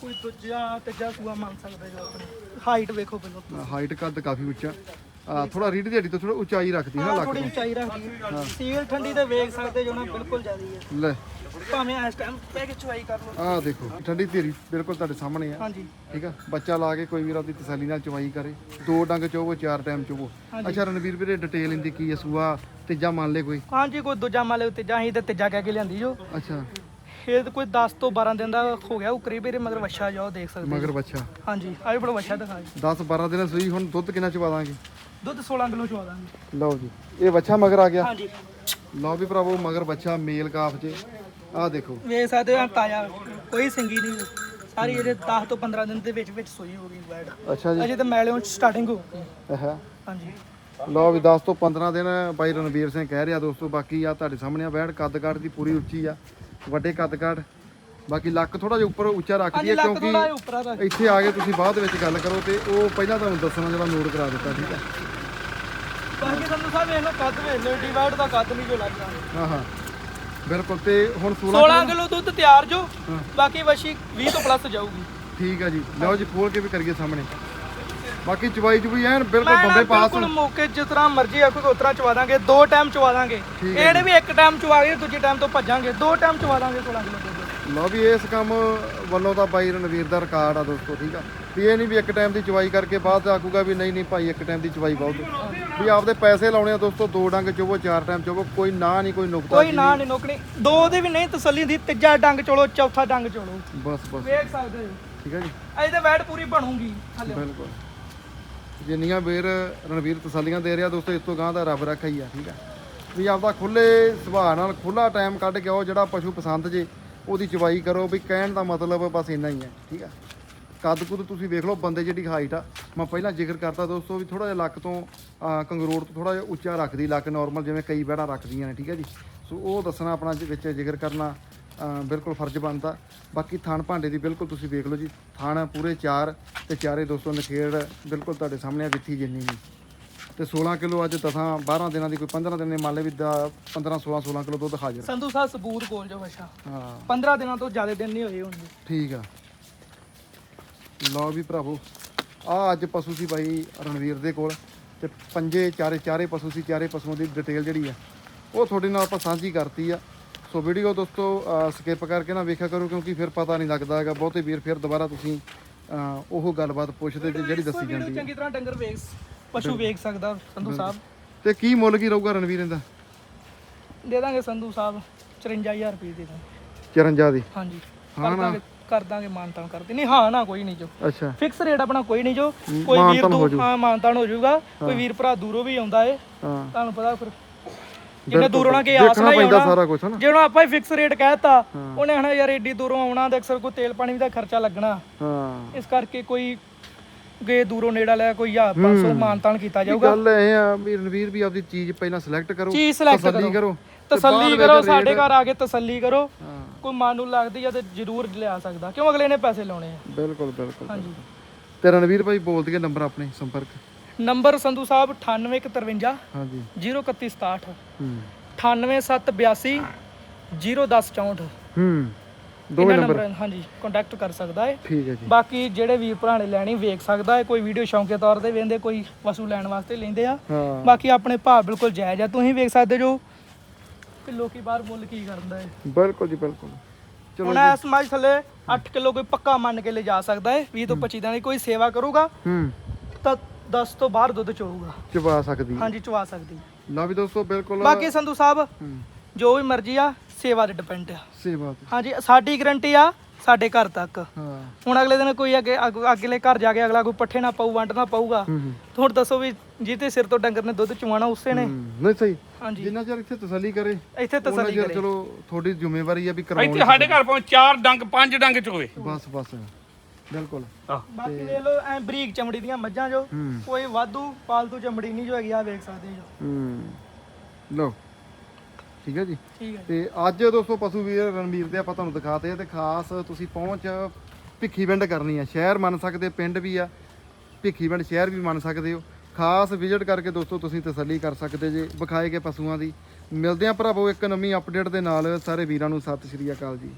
ਕੋਈ ਦੂਜਾ ਤੀਜਾ ਸੂਆ ਮੰਨ ਸਕਦਾ ਜੋ ਆਪਣੀ। ਹਾਈਟ ਵੇਖੋ ਪਹਿਲਾਂ। ਹਾਈਟ ਕੱਦ ਕਾਫੀ ਉੱਚਾ। ਆ ਥੋੜਾ ਰੀਡ ਦੀ ਹੱਡੀ ਤੋਂ ਥੋੜਾ ਉਚਾਈ ਰੱਖਦੀ ਹੈ ਨਾ ਲੱਕ ਥੋੜੀ ਉਚਾਈ ਰੱਖਦੀ ਹੈ। ਸੀਲ ਠੰਡੀ ਤੇ ਵੇਖ ਸਕਦੇ ਜੋ ਨਾ ਬਿਲਕੁਲ ਜ਼ਿਆਦੀ ਹੈ। ਲੈ। ਭਾਵੇਂ ਇਸ ਟਾਈਮ ਪੈ ਕੇ ਚੁਆਈ ਕਰ ਲਓ। ਆਹ ਦੇਖੋ ਠੰਡੀ ਧੀਰੀ ਬਿਲਕੁਲ ਤੁਹਾਡੇ ਸਾਹਮਣੇ ਆ। ਹਾਂਜੀ। ਠੀਕ ਆ? ਬੱਚਾ ਲਾ ਕੇ ਕੋਈ ਵੀਰ ਆਪਦੀ ਤਸੱਲੀ ਨਾਲ ਚਵਾਈ ਕਰੇ। ਦੋ ਡੰਗ ਚੋਵੋ ਚਾਰ ਟਾਈਮ ਚੋਵੋ। ਅੱਛਾ ਰਣਵੀਰ ਵੀਰੇ ਡਿਟੇਲ ਇੰਦੀ ਕੀ ਹੈ ਸੂਆ ਤੀਜਾ ਮੰਨ ਲੈ ਕੋਈ? ਹਾਂਜੀ ਕੋਈ ਦੂਜਾ ਮੰਨ ਲਓ ਤੀਜਾ ਹੀ ਤੇ ਤੀਜਾ ਕਹਿ ਕੇ ਲਿਆਂਦੀ ਜੋ। ਅੱਛਾ। ਇਹ ਕੋਈ 10 ਤੋਂ 12 ਦਿਨ ਦਾ ਹੋ ਗਿਆ ਉਹ ਕਰੀਬ ਇਹਦੇ ਮਗਰ ਵੱਛਾ ਜਾਓ ਦੇਖ ਸਕਦੇ ਮਗਰ ਬੱਚਾ ਹਾਂਜੀ ਆਹ ਵੀ ਬੜਾ ਵੱਛਾ ਦਿਖਾ ਜੀ 10 12 ਦਿਨਾਂ ਸੂਈ ਹੁਣ ਦੁੱਧ ਕਿੰਨਾ ਚਵਾ ਦਾਂਗੇ? ਦੁੱਧ 16 ਕਿਲੋ ਚਵਾ ਦਾਂਗੇ। ਲਓ ਜੀ ਇਹ ਬੱਚਾ ਮਗਰ ਆ ਗਿਆ? ਹਾਂਜੀ। ਲਓ ਵੀ ਭਰਾਵੋ ਮਗਰ ਬੱਚਾ ਮੇਲ ਕਾਫ 'ਚ। ਆਹ ਦੇਖੋ। ਵੇਖ ਸਕਦੇ ਹੋ ਤਾਜ਼ਾ ਕੋਈ ਸਿੰਗੀ ਨਹੀਂ। ਸਾਰੀ ਇਹਦੇ 10 ਤੋਂ 15 ਦਿਨ ਦੇ ਵਿੱਚ ਵਿੱਚ ਸੋਈ ਹੋ ਗਈ ਬੈਡ ਅੱਛਾ ਜੀ। ਅਜੇ ਤਾਂ ਮੈਲਿਓਂ ਸਟਾਰਟਿੰਗ ਹੋ ਗਈ। ਇਹ ਹਾਂਜੀ। ਲਓ ਵੀ 10 ਤੋਂ 15 ਦਿਨ ਬਾਈ ਰਣਵੀਰ ਸਿੰਘ ਕਹਿ ਰਿਹਾ ਦੋਸਤੋ ਬਾਕੀ ਆ ਤੁਹਾਡੇ ਸਾਹਮਣੇ ਆ ਬੈਠ ਕੱਦ ਕਾਠ ਦੀ ਪੂਰੀ ਉੱਚੀ ਆ ਵੱਡੇ ਕੱਦ ਕਾਠ ਬਾਕੀ ਲੱਕ ਥੋੜਾ ਜਿਹਾ ਉੱਪਰ ਉੱਚਾ ਰੱਖਦੀ ਹੈ ਕਿਉਂਕਿ ਆ ਇੱਥੇ ਆ ਕੇ ਤੁਸੀਂ ਬਾਅਦ ਵਿੱਚ ਗੱਲ ਕਰੋ ਤੇ ਉਹ ਪਹਿਲਾਂ ਤੁਹਾਨੂੰ ਦੱਸਣਾ ਜਿਹੜਾ ਨੋਟ ਕਰਾ ਦਿੱਤਾ ਠੀਕ ਹੈ ਬਾਕੀ ਤੁਹਾਨੂੰ ਸਾਹਿਬ ਇਹਨੂੰ ਕੱਦ ਵੇਖ ਲਓ ਡਿਵਾਈਡ ਦਾ ਕੱਦ ਨਹੀਂ ਜੋ ਲੱਗਦਾ ਹਾਂ ਹਾਂ। ਬਿਲਕੁਲ ਤੇ ਹੁਣ 16 16 ਕਿਲੋ ਦੁੱਧ ਤਿਆਰ ਜੋ ਬਾਕੀ ਵਸ਼ੀ 20 ਤੋਂ ਪਲੱਸ ਜਾਊਗੀ। ਠੀਕ ਆ ਜੀ। ਲਓ ਜੀ ਖੋਲ ਕੇ ਵੀ ਕਰੀਏ ਸਾਹਮਣੇ। ਬਾਕੀ ਚਵਾਈ ਚੁਬਈ ਐਨ ਬਿਲਕੁਲ ਬੰਬੇ ਪਾਸ। ਬਿਲਕੁਲ ਮੌਕੇ ਜਿਸ ਤਰ੍ਹਾਂ ਮਰਜ਼ੀ ਆਖੋ ਉਤਰਾ ਚਵਾ ਦਾਂਗੇ ਦੋ ਟਾਈਮ ਚਵਾ ਦਾਂਗੇ। ਇਹਨੇ ਵੀ ਇੱਕ ਟਾਈਮ ਚਵਾ ਕੇ ਦੂਜੇ ਟਾਈਮ ਤੋਂ ਭੱਜਾਂਗੇ। ਦੋ ਟਾਈਮ ਚਵਾ ਦਾਂਗੇ 16 ਕਿਲੋ ਦੁੱਧ। ਲਓ ਵੀ ਇਸ ਕੰਮ ਵੱਲੋਂ ਤਾਂ ਬਾਈ ਰਣਵੀਰ ਦਾ ਰਿਕਾਰਡ ਆ ਦੋਸਤੋ ਠੀਕ ਆ। ਵੀ ਇਹ ਨਹੀਂ ਵੀ ਇੱਕ ਟਾਈਮ ਦੀ ਚਵਾਈ ਕਰਕੇ ਬਾਅਦ ਆਖੂਗਾ ਵੀ ਨਹੀਂ ਨਹੀਂ ਭਾਈ ਇੱਕ ਟਾਈਮ ਦੀ ਚਵਾਈ ਬਹੁਤ ਵੀ ਆਪਦੇ ਪੈਸੇ ਲਾਉਣੇ ਆ ਦੋਸਤੋ ਦੋ ਡੰਗ ਚੋਵੋ ਚਾਰ ਟਾਈਮ ਚੋਵੋ ਕੋਈ ਨਾ ਨਹੀਂ ਕੋਈ ਨੁਕਤਾ ਕੋਈ ਨਾ ਨਹੀਂ ਨੋਕਣੀ ਦੋ ਦੇ ਵੀ ਨਹੀਂ ਤਸੱਲੀ ਦੀ ਤੀਜਾ ਡੰਗ ਚੋਲੋ ਚੌਥਾ ਡੰਗ ਚੋਲੋ। ਬਸ ਬਸ। ਵੇਖ ਸਕਦੇ ਹੋ। ਠੀਕ ਆ ਜੀ। ਅਜੇ ਤਾਂ ਵੈਟ ਪੂਰੀ ਬਣੂਗੀ ਬਿਲਕੁਲ। ਜਿੰਨੀਆਂ ਵੀਰ ਰਣਵੀਰ ਤਸੱਲੀਆਂ ਦੇ ਰਿਹਾ ਦੋਸਤੋ ਇਸ ਤੋਂ ਗਾਂ ਦਾ ਰੱਬ ਰੱਖਾ ਹੀ ਆ ਠੀਕ ਆ ਵੀ ਆਪਦਾ ਖੁੱਲੇ ਸੁਭਾਅ ਨਾਲ ਖੁੱਲਾ ਟਾਈਮ ਕੱਢ ਕੇ ਆਓ ਜਿਹੜਾ ਪਸ਼ੂ ਪਸੰਦ ਜੇ ਉਹਦੀ ਚਵਾਈ ਕਰੋ ਵੀ ਕਹਿਣ ਦਾ ਮਤਲਬ ਬਸ ਇੰਨਾ ਹੀ ਹੈ ਠੀਕ ਆ ਕੱਦ ਕੁੱਦ ਤੁਸੀਂ ਵੇਖ ਲਓ ਬੰਦੇ ਜਿਹੜੀ ਹਾਈਟ ਆ ਮੈਂ ਪਹਿਲਾਂ ਜ਼ਿਕਰ ਕਰਤਾ ਦੋਸਤੋ ਵੀ ਥੋੜਾ ਜਿਹਾ ਲੱਕ ਤੋਂ ਅਹ, ਕੰਗਰੋੜ ਤੋਂ ਥੋੜਾ ਜਿਹਾ ਉੱਚਾ ਰੱਖਦੀ ਲੱਕ ਨਾਰਮਲ ਜਿਵੇਂ ਕਈ ਬੈੜਾਂ ਰੱਖਦੀਆਂ ਨੇ ਠੀਕ ਹੈ ਜੀ? ਸੋ ਉਹ ਦੱਸਣਾ ਆਪਣਾ ਜ- ਵਿੱਚ ਜ਼ਿਕਰ ਕਰਨਾ ਬਿਲਕੁਲ ਫਰਜ਼ ਬਣਦਾ। ਬਾਕੀ ਥਣ ਭਾਂਡੇ ਦੀ ਬਿਲਕੁਲ ਤੁਸੀਂ ਵੇਖ ਲਓ ਜੀ ਥਣ ਪੂਰੇ ਚਾਰ ਤੇ ਚਾਰੇ ਦੋਸਤੋ ਨਖੇੜ ਬਿਲਕੁਲ ਤੁਹਾਡੇ ਸਾਹਮਣੇ ਆ ਵਿੱਥੀ ਜਿੰਨੀ ਨਹੀਂ ਤੇ 16 ਕਿਲੋ ਅੱਜ ਦਸਾਂ 12 ਦਿਨਾਂ ਦੀ ਕੋਈ 15 ਦਿਨ ਦੇ ਮੰਨ ਲਏ ਵੀ 15 16 16 ਕਿਲੋ ਦੁੱਧ ਹਾਜ਼ਰ ਸੰਧੂ ਸਾਹਿਬ ਸਬੂਤ ਕੋਲ ਜੋ ਵਸ਼ਾ ਹਾਂ। 15 ਦਿਨਾਂ ਤੋਂ ਜ਼ਿਆਦਾ ਦਿਨ ਨਹੀਂ ਹੋਏ ਹੋਣਗੇ ਠੀਕ ਆ। ਲਓ ਵੀ ਭਰਾਵੋ ਆ ਅੱਜ ਪਸ਼ੂ ਸੀ ਬਾਈ ਰਣਵੀਰ ਦੇ ਕੋਲ ਤੇ ਪੰਜੇ ਚਾਰੇ ਚਾਰੇ ਪਸ਼ੂ ਸੀ ਚਾਰੇ ਪਸ਼ੂਆਂ ਦੀ ਡਿਟੇਲ ਜਿਹੜੀ ਆ ਉਹ ਤੁਹਾਡੇ ਨਾਲ ਆਪਾਂ ਸਾਂਝੀ ਕਰਤੀ ਆ। ਸੋ ਵੀਡੀਓ ਦੋਸਤੋ ਸਕਿਪ ਕਰਕੇ ਨਾ ਵੇਖਿਆ ਕਰੋ ਕਿਉਂਕਿ ਫਿਰ ਪਤਾ ਨਹੀਂ ਲੱਗਦਾ ਹੈਗਾ ਬਹੁਤੇ ਵੀਰ ਫਿਰ ਦੁਬਾਰਾ ਤੁਸੀਂ ਉਹ ਗੱਲਬਾਤ ਪੁੱਛਦੇ ਤੇ ਜਿਹੜੀ ਦੱਸੀ ਜਾਂਦੀ ਹੈ ਚੰਗੀ ਤਰ੍ਹਾਂ ਡੰਗਰ ਵੇਖ ਪਸ਼ੂ ਵੇਖ ਸਕਦਾ ਸੰਧੂ ਸਾਹਿਬ। ਤੇ ਕੀ ਮੁੱਲ ਕੀ ਰਹੂਗਾ ਰਣਵੀਰ ਇਹਦਾ? ਦੇ ਦਾਂਗੇ ਸੰਧੂ ਸਾਹਿਬ 54000 ਰੁਪਏ ਦੇ ਦਾਂਗੇ। 54 ਦੀ? ਹਾਂਜੀ। ਹਾਂ ਨਾ। ਕਰ ਦਾਂਗੇ ਮਾਨਤਾਨ ਕਰਦੇ ਨਹੀਂ ਹਾਂ ਨਾ ਕੋਈ ਨਹੀਂ ਜੋ। ਅੱਛਾ। ਫਿਕਸ ਰੇਟ ਆਪਣਾ ਕੋਈ ਨਹੀਂ ਜੋ। ਕੋਈ ਵੀਰ ਮਾਨਤਾਨ ਹੋ ਦੂ ਹਾਂ ਮਾਨਤਾਨ ਹੋ ਜਾਊਗਾ ਕੋਈ ਵੀਰ ਭਰਾ ਦੂਰੋਂ ਵੀ ਆਉਂਦਾ ਏ। ਹਾਂ। ਤੁਹਾਨੂੰ ਪਤਾ ਫਿਰ। ਜਿੰਨੇ ਦੂਰੋਂ ਨਾ ਕੇ ਆਸ ਦੇਖਣਾ ਨਾਲ ਹੀ ਪੈਂਦਾ ਆਉਣਾ। ਸਾਰਾ ਕੁਝ ਹਨਾ। ਜੇ ਹੁਣ ਆਪਾਂ ਹੀ ਫਿਕਸ ਰੇਟ ਕਹਿਤਾ ਉਹਨੇ ਹਨਾ ਯਾਰ ਏਡੀ ਦੂਰੋਂ ਆਉਣਾ ਤੇ ਅਕਸਰ ਕੋਈ ਤੇਲ ਪਾਣੀ ਦਾ ਖਰਚਾ ਲੱਗਣਾ। ਹਾਂ। ਇਸ ਕਰਕੇ ਕੋਈ ਗੇ ਦੂਰੋਂ ਨੇੜਾ ਲਿਆ ਕੋਈ 500 ਮਾਨਤਾਨ ਕੀਤਾ ਜਾਊਗਾ। ਗੱਲ ਇਹ ਆ ਵੀ ਰਣਵੀਰ ਵੀ ਆਪਦੀ ਚੀਜ਼ ਪਹਿਲਾਂ ਸਿਲੈਕਟ ਕਰੋ ਚੀਜ਼ select ਤਸੱਲੀ ਕਰੋ। ਕਰੋ। ਤੇ ਤਸੱਲੀ ਬਾਅਦ ਕਰੋ ਸਾਡੇ ਘਰ ਆ ਕੇ ਤਸੱਲੀ ਕਰੋ। ਕੋਈ ਮਨ ਨੂੰ ਲੱਗਦੀ ਆ ਤੇ ਜ਼ਰੂਰ ਲਿਆ ਸਕਦਾ। ਕਿਉਂ ਅਗਲੇ ਨੇ ਪੈਸੇ ਲਾਉਣੇ ਆ? ਬਿਲਕੁਲ ਬਿਲਕੁਲ ਹਾਂਜੀ। ਤੇ ਰਣਵੀਰ ਭਾਈ ਬੋਲ ਦਈਏ ਨੰਬਰ ਆਪਣੇ ਸੰਪਰਕ। ਨੰਬਰ ਸੰਧੂ ਸਾਹਿਬ 9853 ਹਾਂਜੀ। 03167 ਹੂੰ। 98782 01064 ਹੂੰ। ਦੋ ਇਹਨਾਂ ਨੰਬਰ। ਨੰਬਰ ਹਾਂਜੀ ਕੰਟੈਕਟ ਕਰ ਸਕਦਾ ਹੈ ਠੀਕ ਹੈ ਜੀ। ਬਾਕੀ ਜਿਹੜੇ ਵੀਰ ਭਰਾ ਨੇ ਲੈਣੀ ਵੇਖ ਸਕਦਾ ਹੈ ਕੋਈ ਵੀਡੀਓ ਸ਼ੌਂਕੇ ਤੌਰ ਤੇ ਵੇਂਦੇ ਕੋਈ ਵਸੂ ਲੈਣ ਵਾਸਤੇ ਲੈਂਦੇ ਆ। ਹਾਂ। ਬਾਕੀ ਆਪਣੇ ਭਾਅ ਬਿਲਕੁਲ ਜਾਇਜ਼ ਆ। ਤੁਸੀਂ ਵੇਖ ਸਕਦੇ ਜੋ ਕਿ ਲੋਕੀ ਬਾਹਰ ਮੁੱਲ ਕੀ ਕਰਦਾ ਹੈ ਬਿਲਕੁਲ ਜੀ ਬਿਲਕੁਲ। ਹੁਣ ਇਸ ਸਮਾਜ ਥੱਲੇ 8 ਕਿਲੋ ਕੋਈ ਪੱਕਾ ਮੰਨ ਕੇ ਲੈ ਜਾ ਸਕਦਾ ਹੈ 20 ਤੋਂ 25 ਦਿਨਾਂ ਦੀ ਕੋਈ ਸੇਵਾ ਕਰੂਗਾ ਹੂੰ। ਤਾਂ 10 ਤੋਂ ਬਾਹਰ ਦੁੱਧ ਚੋਊਗਾ। ਚਬਾ ਸਕਦੀ। ਹਾਂਜੀ ਚਵਾ ਸਕਦੀ। ਲਓ ਵੀ ਦੋਸਤੋ ਬਿਲਕੁਲ। ਬਾਕੀ ਸੰਧੂ ਸਾਹਿਬ ਜੋ ਵੀ ਮਰਜ਼ੀ ਆ ਸੇਵਾ ਤੇ ਡਿਪੈਂਡ ਆ। ਸੇਵਾ ਤੇ। ਹਾਂਜੀ ਸਾਡੀ ਗਰੰਟੀ ਆ ਸਾਡੇ ਘਰ ਤੱਕ। ਹਾਂ। ਹੁਣ ਅਗਲੇ ਦਿਨ ਕੋਈ ਅੱਗੇ ਅੱਗ- ਅਗਲੇ ਘਰ ਜਾ ਕੇ ਅਗਲਾ ਕੋਈ ਪੱਠੇ ਨਾ ਪਾਊ ਵੰਡ ਨਾ ਪਾਊਗਾ। ਹੂੰ ਹੁਣ ਦੱਸੋ ਵੀ ਜਿਹਦੇ ਸਿਰ ਤੋਂ ਡੰਗਰ ਨੇ ਦੁੱਧ ਚੁਆਣਾ ਉਸੇ ਨੇ। ਹੂੰ, ਨਹੀਂ ਸਹੀ। ਹਾਂਜੀ। ਜਿੰਨਾ ਚਿਰ ਇੱਥੇ ਤਸੱਲੀ ਕਰੇ ਇੱਥੇ ਉਹਨਾਂ ਤਸੱਲੀ ਚਿਰ ਕਰੇ। ਚਲੋ ਤੁਹਾਡੀ ਜ਼ਿੰਮੇਵਾਰੀ ਆ ਵੀ ਇੱਥੇ ਕਰਾਉਣੀ ਸਾਡੇ ਘਰ ਪਹੁੰਚ ਚਾਰ ਡੰਗ ਪੰਜ ਡੰਗ ਚੋਏ ਬਸ ਬਸ। ਬਿਲਕੁਲ। ਬਾਕੀ ਵੇਖ ਲਓ ਐ ਬਰੀਕ ਚਮੜੀ ਦੀਆਂ ਮੱਝਾਂ ਜੋ ਕੋਈ ਵਾਧੂ ਪਾਲਤੂ ਚਮੜੀ ਨਹੀਂ ਜੋ ਹੈਗੀ ਆ ਵੇਖ ਸਕਦੇ ਜੋ। ਹੂੰ। ਲਓ। ਠੀਕ ਹੈ ਜੀ? ਠੀਕ ਹੈ ਤੇ ਅੱਜ ਦੋਸਤੋ ਪਸ਼ੂ ਵੀਰ ਰਣਵੀਰ ਦੇ ਆਪਾਂ ਤੁਹਾਨੂੰ ਦਿਖਾਤੇ ਆ ਤੇ ਖਾਸ ਤੁਸੀਂ ਪਹੁੰਚ ਭਿੱਖੀਵਿੰਡ ਕਰਨੀ ਆ। ਸ਼ਹਿਰ ਮੰਨ ਸਕਦੇ ਪਿੰਡ ਵੀ ਆ। ਭਿੱਖੀਵਿੰਡ ਸ਼ਹਿਰ ਵੀ ਮੰਨ ਸਕਦੇ ਹੋ। ਖਾਸ ਵਿਜ਼ਿਟ ਕਰਕੇ ਦੋਸਤੋ ਤੁਸੀਂ ਤਸੱਲੀ ਕਰ ਸਕਦੇ ਜੇ ਵਿਖਾਏ ਗਏ ਪਸ਼ੂਆਂ ਦੀ। ਮਿਲਦੇ ਆ ਭਰਾਵੋ ਇੱਕ ਨਵੀਂ ਅਪਡੇਟ ਦੇ ਨਾਲ। ਸਾਰੇ ਵੀਰਾਂ ਨੂੰ ਸਤਿ ਸ਼੍ਰੀ ਅਕਾਲ ਜੀ।